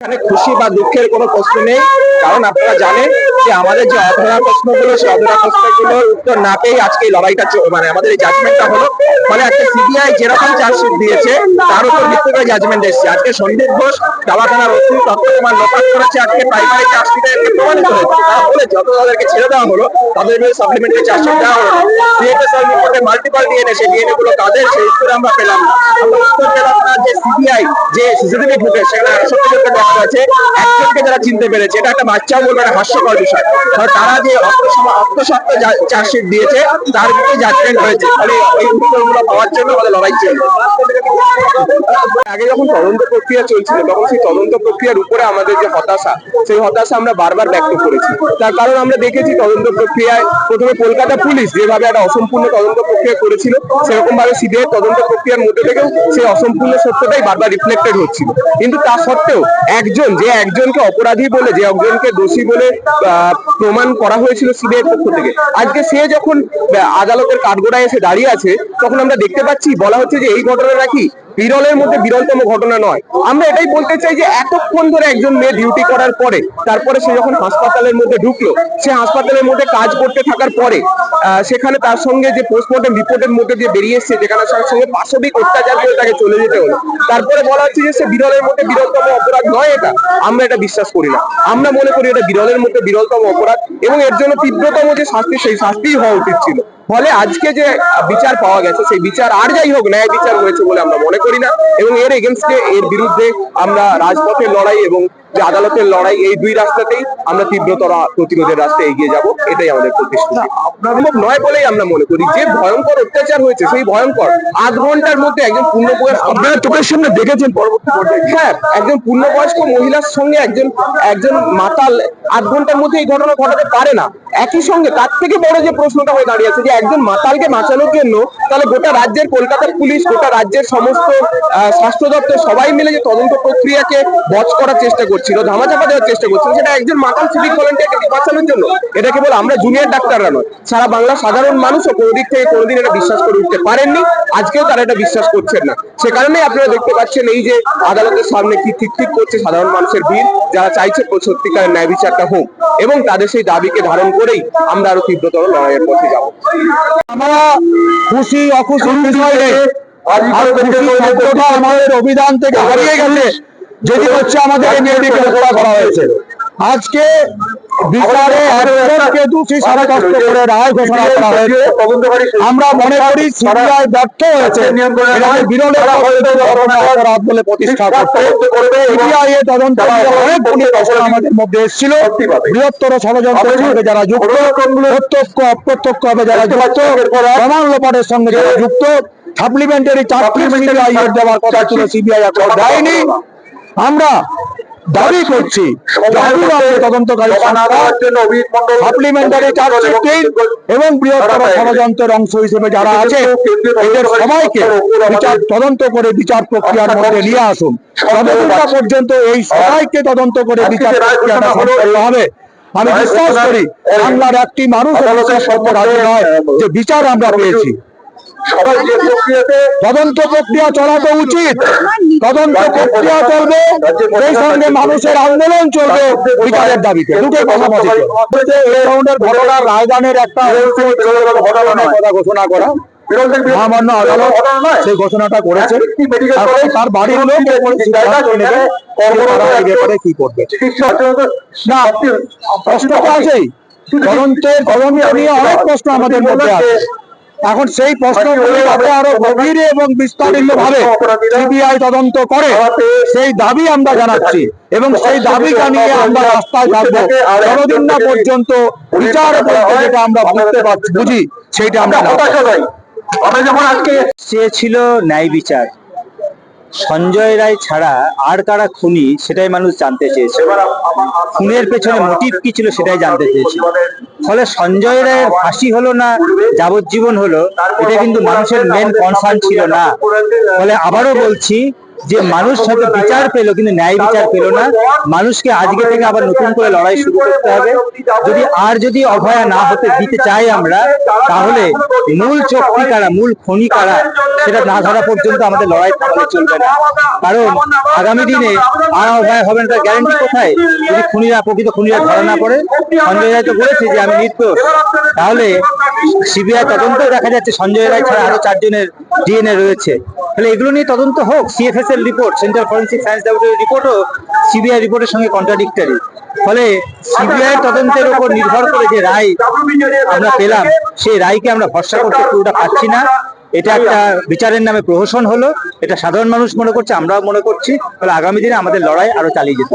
এখানে খুশি বা দুঃখের কোনো প্রশ্ন নেই। কারণ আপনারা জানেন যে আমাদের যে অধরা প্রশ্নগুলো সেই অধরা প্রশ্নগুলোর উত্তর না পেয়ে আজকে এই লড়াইটা মানে আমাদের এই জাজমেন্টটা হলো। ফলে একটা সিবিআই যেরকম চার্জশিট দিয়েছে, তার উপর ভিত্তি করে জাজমেন্ট এসেছে। আজকে সন্দীপ ঘোষ, দাবা থানার ওসি তত্ত্বকুমার লোপাট করেছে। আজকে প্রাইমারি চার্জশিটে প্রমাণিত হয়েছে। তারা বলে যত তাদেরকে ছেড়ে দেওয়া হলো, তাদের বিরুদ্ধে সাপ্লিমেন্টারি চার্জশিট দেওয়া হলো। সিএফএসএল রিপোর্টে মাল্টিপল ডিএনএ সেই ডিএনএ গুলো কাদের, সেই উত্তর আমরা পেলাম না। আমরা উত্তর পেলাম না যে সিবিআই যে সিসিটিভি ফুটেজ সেখানে আটষট্টি দেখা গেছে একজনকে যারা চিনতে পেরেছে, এটা একটা বাচ্চাও বলবে একটা হাস্যকর বিষয়। তারা যে অর্থসত্ত্ব চার্জশিট দিয়েছে, তার মধ্যে জাজমেন্ট হয়েছে। ফলে এই উত্তরগুলো পাওয়ার জন্য আমাদের লড়াই চলবে। আগে যখন তদন্ত প্রক্রিয়া চলছিল তখন সেই তদন্ত প্রক্রিয়ার উপরে আমাদের যে হতাশা সেই হতাশা আমরা বারবার ব্যক্ত করেছি তার কারণ আমরা দেখেছি তদন্ত প্রক্রিয়ায় প্রথমে কলকাতা পুলিশ যেভাবে একটা অসম্পূর্ণ তদন্ত প্রক্রিয়া করেছিল সেরকম ভাবে সিবিআই তদন্ত প্রক্রিয়ার মধ্যে থেকেও সেই অসম্পূর্ণ সত্যটাই বারবার রিফ্লেক্টেড হচ্ছিল কিন্তু তা সত্ত্বেও একজন যে একজনকে অপরাধী বলে যে একজনকে দোষী বলে আহ, প্রমাণ করা হয়েছিল সিবিআই পক্ষ থেকে আজকে সে যখন আদালতের কাঠগোড়ায় এসে দাঁড়িয়ে আছে তখন আমরা দেখতে পাচ্ছি বলা হচ্ছে যে এই ঘটনা কি বিরলের মধ্যে বিরলতম ঘটনা নয়। আমরা এটাই বলতে চাই যে এতক্ষণ ধরে একজন মেয়ে ডিউটি করার পরে, তারপরে সে যখন হাসপাতালের মধ্যে ঢুকলো, সে হাসপাতালের মধ্যে কাজ করতে থাকার পরে সেখানে তার সঙ্গে যে পোস্টমর্টম রিপোর্টের মধ্যে দিয়ে বেরিয়ে এসছে, যেখানে তার সঙ্গে পাশবিক অত্যাচার করে তাকে চলে যেতে হলো, তারপরে বলা হচ্ছে যে সে বিরলের মধ্যে বিরলতম অপরাধ নয় এটা। আমরা এটা বিশ্বাস করি না। আমরা মনে করি এটা বিরলের মধ্যে বিরলতম অপরাধ এবং এর জন্য তীব্রতম যে শাস্তি, সেই শাস্তিই হওয়া উচিত ছিল। ফলে আজকে যে বিচার পাওয়া গেছে, সেই বিচার আর যাই হোক ন্যায় বিচার হয়েছে বলে আমরা মনে করি না। এবং এর এগেনস্টে এর বিরুদ্ধে আমরা রাজপথের লড়াই এবং যে আদালতের লড়াই এই দুই রাস্তাতেই আমরা তীব্রতর প্রতিরোধের রাস্তায় এগিয়ে যাব এটাই আমাদের প্রতিশ্রুতি। সম্ভব নয় বলেই আমরা মনে করি যে ভয়ঙ্কর অত্যাচার হয়েছে সেই ভয়ঙ্কর আধ ঘণ্টার মধ্যে একজন পূর্ণবয়স্ক আপনারা চোখের সামনে দেখেছেন পরবর্তী পর্যায়ে? হ্যাঁ একজন পূর্ণবয়স্ক মহিলার সঙ্গে একজন একজন মাতাল আধ ঘণ্টার মধ্যে এই ঘটনা ঘটাতে পারে না। একই সঙ্গে তার থেকে বড় যে প্রশ্নটা হয়ে দাঁড়িয়েছে যে একজন মাতালকে বাঁচানোর জন্য তাহলে গোটা রাজ্যের কলকাতার পুলিশ গোটা রাজ্যের সমস্ত আহ, স্বাস্থ্য দপ্তর সবাই মিলে যে তদন্ত প্রক্রিয়াকে বচ করার চেষ্টা করছিল ধামাচাপা দেওয়ার চেষ্টা করছিল। সেটা একজন মাতাল সিভিক ভলেন্টিয়ারকে বাঁচানোর জন্য। এটা কেবল আমরা জুনিয়র ডাক্তাররা নয়। সারা বাংলা সাধারণ মানুষও কোনো দিক থেকে কোনোদিন এটা বিশ্বাস করে উঠতে পারেননি। আজকেও তারা এটা বিশ্বাস করছেন না। সে কারণেই আপনারা দেখতে পাচ্ছেন এই যে আদালতের সামনে কি ঠিক ঠিক করছে সাধারণ মানুষের ভিড়। যারা চাইছে সত্যিকারের ন্যায় বিচারটা হোক। এবং তাদের সেই দাবিকে ধারণ করেই আমরা আরও তীব্রতর লড়াইয়ের পথে যাব। আমরা খুশি অখুশি আমাদের অভিধান থেকে হারিয়ে গেছে। যেটি হচ্ছে আমাদের মেয়েটিকে হত্যা করা হয়েছে। আজকে বিচারে একজনকে দোষী সাব্যস্ত করে রায় ঘোষণা করা হয়েছে। আমরা মনে করি সিবিআই ব্যর্থ হয়েছে। বিরলের অপরাধ বলে প্রতিষ্ঠা করতে সিবিআই এ তদন্ত অনেকগুলি প্রশ্ন আমাদের মধ্যে এসেছিল। বৃহত্তর ষড়যন্ত্রের সঙ্গে যারা যুক্ত প্রত্যক্ষ অপ্রত্যক্ষ ভাবে যারা যুক্ত প্রমাণ লোপাটের সঙ্গে যারা যুক্ত সাপ্লিমেন্টারি চাকরি সিবিআই এর দেওয়ার কথা ছিল সিবিআই এখন দেয়নি। আমরা দাবি করছি এবং বৃহত্তর ষড়যন্ত্রের অংশ হিসেবে যারা আছে, এদের সবাইকে বিচার, তদন্ত করে বিচার প্রক্রিয়ার মধ্যে নিয়ে আসুন। পর্যন্ত এই সবাইকে তদন্ত করে বিচার সম্পন্ন হবে। আমি বিশ্বাস করি, বাংলার একটি মানুষ নয়, যে বিচার আমরা পেয়েছি। তদন্ত প্রক্রিয়া চলা তো উচিত তদন্ত প্রক্রিয়া চলবে সেই সঙ্গে মানুষের আন্দোলন চলবে বিচারের দাবিতে দুটোই পাশাপাশি ধরনের ঘটনার রায়দানের একটা কথা ঘোষণা করা। মহামান্য আদালত সেই ঘোষণাটা করেছে। তার বাড়ির লোক ব্যাপারে কি করবে? না প্রশ্ন তো আছেই তদন্তের তদন্ত নিয়ে অনেক প্রশ্ন আমাদের মধ্যে আছে। এখন সেই প্রশ্নগুলি যাতে আরও গভীরে এবং বিস্তারিত ভাবে সিবিআই তদন্ত করে সেই দাবি আমরা জানাচ্ছি। এবং সেই দাবিটা নিয়ে আমরা রাস্তায় থাকব যতদিন না পর্যন্ত বিচার বলতে যেটা আমরা বুঝতে পারছি বুঝি? সেইটা আমরা আজকে চেয়েছিল ন্যায় বিচার। সঞ্জয় রায় ছাড়া আর কারা খুনি সেটাই মানুষ জানতে চেয়েছে। খুনের পেছনে মোটিভ কি ছিল সেটাই জানতে চেয়েছে। ফলে সঞ্জয় রায়ের ফাঁসি হলো না যাবজ্জীবন হলো এটা কিন্তু মানুষের মেন কনসার্ন ছিল না। ফলে আবারও বলছি যে মানুষ হয়তো বিচার পেল, কিন্তু ন্যায় বিচার পেল না, মানুষকে আজকে থেকে আবার নতুন করে লড়াই শুরু করতে হবে। যদি আর যদি অভয়া না হতে দিতে চাই আমরা, তাহলে মূল চক্রী কারা, মূল খনি কারা, সেটা না ধরা পর্যন্ত আমাদের লড়াই থামালে চলবে না। কারণ আগামী দিনে আর অভয় হবে না, তার গ্যারান্টি কোথায়? যদি খুনিরা, প্রকৃত খুনিরা ধরা না পড়ে সঞ্জয় রায় তো বলেছে যে আমি নির্দোষ তাহলে সিবিআই তদন্ত দেখা যাচ্ছে সঞ্জয় রায় ছাড়া আরও চারজনের ডিএনএ রয়েছে। তাহলে এগুলো নিয়ে তদন্ত হোক সিএফএস এর report, central forensic science laboratory রিপোর্টও CBI রিপোর্টের সঙ্গে কন্ট্রাডিক্টরি ফলে সিবিআই তদন্তের উপর নির্ভর করে যে রায় আমরা পেলাম, সেই রায়কে আমরা ভরসা করতে পুরোটা পাচ্ছি না। এটা একটা বিচারের নামে প্রহসন হলো, এটা সাধারণ মানুষ মনে করছে, আমরাও মনে করছি। ফলে আগামী দিনে আমাদের লড়াই আরও চালিয়ে যেতে।